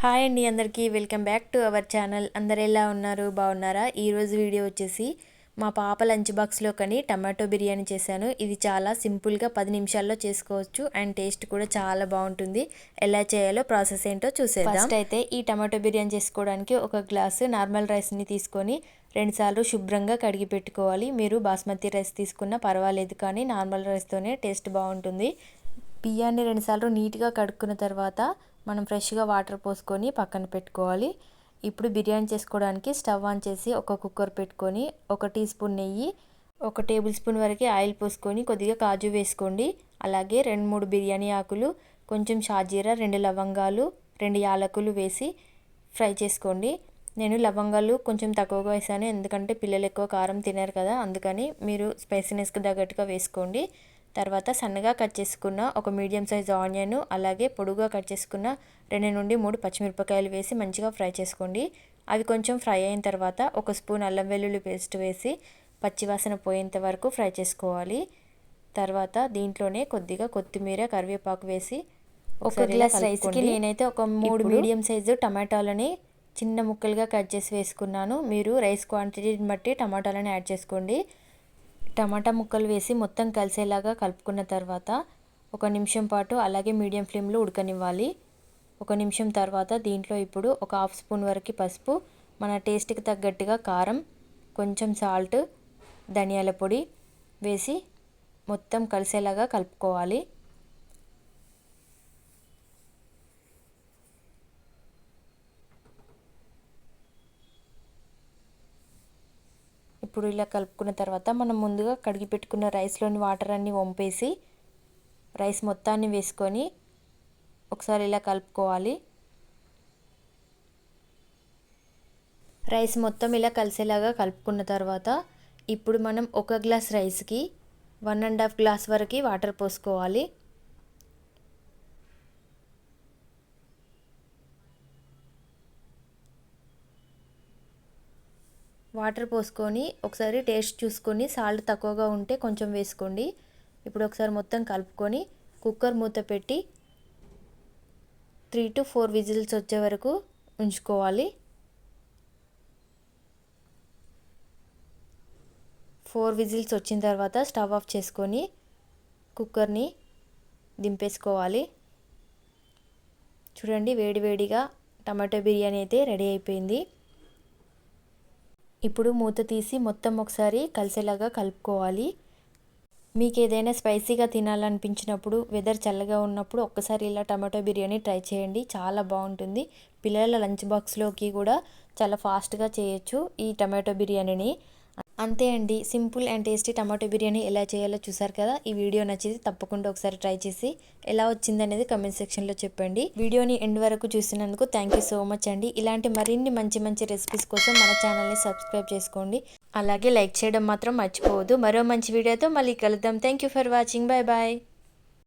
Hi అండి అందరికీ. Welcome back to our channel. అందరు ఎలా ఉన్నారు? బాగున్నారా? ఈరోజు వీడియో వచ్చేసి మా పాప లంచ్ బాక్స్లో కానీ టమాటో బిర్యానీ చేశాను. ఇది చాలా సింపుల్గా పది నిమిషాల్లో చేసుకోవచ్చు. అండ్ టేస్ట్ కూడా చాలా బాగుంటుంది. ఎలా చేయాలో ప్రాసెస్ ఏంటో చూసేద్దాం. ఫస్ట్ అయితే ఈ టమాటో బిర్యానీ చేసుకోవడానికి ఒక గ్లాసు నార్మల్ రైస్ని తీసుకొని రెండుసార్లు శుభ్రంగా కడిగి పెట్టుకోవాలి. మీరు బాస్మతి రైస్ తీసుకున్నా పర్వాలేదు కానీ నార్మల్ రైస్తోనే టేస్ట్ బాగుంటుంది. బియ్యాన్ని రెండుసార్లు నీట్గా కడుక్కున్న తర్వాత మనం ఫ్రెష్గా వాటర్ పోసుకొని పక్కన పెట్టుకోవాలి. ఇప్పుడు బిర్యానీ చేసుకోవడానికి స్టవ్ ఆన్ చేసి ఒక కుక్కర్ పెట్టుకొని ఒక టీ స్పూన్ నెయ్యి ఒక టేబుల్ స్పూన్ వరకు ఆయిల్ పోసుకొని కొద్దిగా కాజు వేసుకోండి. అలాగే రెండు మూడు బిర్యానీ ఆకులు కొంచెం షాజీరా రెండు లవంగాలు రెండు యాలకులు వేసి ఫ్రై చేసుకోండి. నేను లవంగాలు కొంచెం తక్కువగా వేసాను ఎందుకంటే పిల్లలు ఎక్కువ కారం తినరు కదా అందుకని మీరు స్పైసీనెస్కి తగ్గట్టుగా వేసుకోండి. తర్వాత సన్నగా కట్ చేసుకున్న ఒక మీడియం సైజ్ ఆనియన్ అలాగే పొడుగా కట్ చేసుకున్న రెండు నుండి మూడు పచ్చిమిరపకాయలు వేసి మంచిగా ఫ్రై చేసుకోండి. అవి కొంచెం ఫ్రై అయిన తర్వాత ఒక స్పూన్ అల్లం వెల్లుల్లి పేస్ట్ వేసి పచ్చివాసన పోయేంత వరకు ఫ్రై చేసుకోవాలి. తర్వాత దీంట్లోనే కొద్దిగా కొత్తిమీర కరివేపాకు వేసి ఒక గ్లాస్ రైస్కి నేనైతే ఒక మూడు మీడియం సైజు టమాటాలని చిన్న ముక్కలుగా కట్ చేసి వేసుకున్నాను. మీరు రైస్ క్వాంటిటీని బట్టి టమాటాలను యాడ్ చేసుకోండి. టమాటా ముక్కలు వేసి మొత్తం కలిసేలాగా కలుపుకున్న తర్వాత ఒక నిమిషం పాటు అలాగే మీడియం ఫ్లేమ్లో ఉడకనివ్వాలి. ఒక నిమిషం తర్వాత దీంట్లో ఇప్పుడు ఒక హాఫ్ స్పూన్ వరకు పసుపు మన టేస్ట్కి తగ్గట్టుగా కారం కొంచెం సాల్ట్ ధనియాల పొడి వేసి మొత్తం కలిసేలాగా కలుపుకోవాలి. ఇప్పుడు ఇలా కలుపుకున్న తర్వాత మనం ముందుగా కడిగి పెట్టుకున్న రైస్లోని వాటర్ అన్నీ వంపేసి రైస్ మొత్తాన్ని వేసుకొని ఒకసారి ఇలా కలుపుకోవాలి. రైస్ మొత్తం ఇలా కలిసేలాగా కలుపుకున్న తర్వాత ఇప్పుడు మనం ఒక గ్లాస్ రైస్కి వన్ అండ్ హాఫ్ గ్లాస్ వరకు వాటర్ పోసుకోవాలి. వాటర్ పోసుకొని ఒకసారి టేస్ట్ చూసుకొని సాల్ట్ తక్కువగా ఉంటే కొంచెం వేసుకోండి. ఇప్పుడు ఒకసారి మొత్తం కలుపుకొని కుక్కర్ మూత పెట్టి త్రీ టు ఫోర్ విజిల్స్ వచ్చే వరకు ఉంచుకోవాలి. ఫోర్ విజిల్స్ వచ్చిన తర్వాత స్టవ్ ఆఫ్ చేసుకొని కుక్కర్ని దింపేసుకోవాలి. చూడండి వేడివేడిగా టమాటో బిర్యానీ అయితే రెడీ అయిపోయింది. ఇప్పుడు మూత తీసి మొత్తం ఒకసారి కలిసేలాగా కలుపుకోవాలి. మీకు ఏదైనా స్పైసీగా తినాలనిపించినప్పుడు వెదర్ చల్లగా ఉన్నప్పుడు ఒక్కసారి ఇలా టమాటో బిర్యానీ ట్రై చేయండి. చాలా బాగుంటుంది. పిల్లల లంచ్ బాక్స్లోకి కూడా చాలా ఫాస్ట్గా చేయొచ్చు ఈ టమాటో బిర్యానీని. అంతే అండి. Simple and tasty tomato biryani ఎలా చేయాలో చూసారు కదా? ఈ వీడియో నచ్చేది తప్పకుండా ఒకసారి ట్రై చేసి ఎలా వచ్చింది అనేది కమెంట్ సెక్షన్లో చెప్పండి. వీడియోని ఎండ్ వరకు చూసినందుకు థ్యాంక్ యూ సో మచ్ అండి. ఇలాంటి మరిన్ని మంచి మంచి రెసిపీస్ కోసం మన ఛానల్ని సబ్స్క్రైబ్ చేసుకోండి. అలాగే లైక్ చేయడం మాత్రం మర్చిపోవద్దు. మరో మంచి వీడియోతో మళ్ళీ కలుద్దాం. Thank you for watching bye bye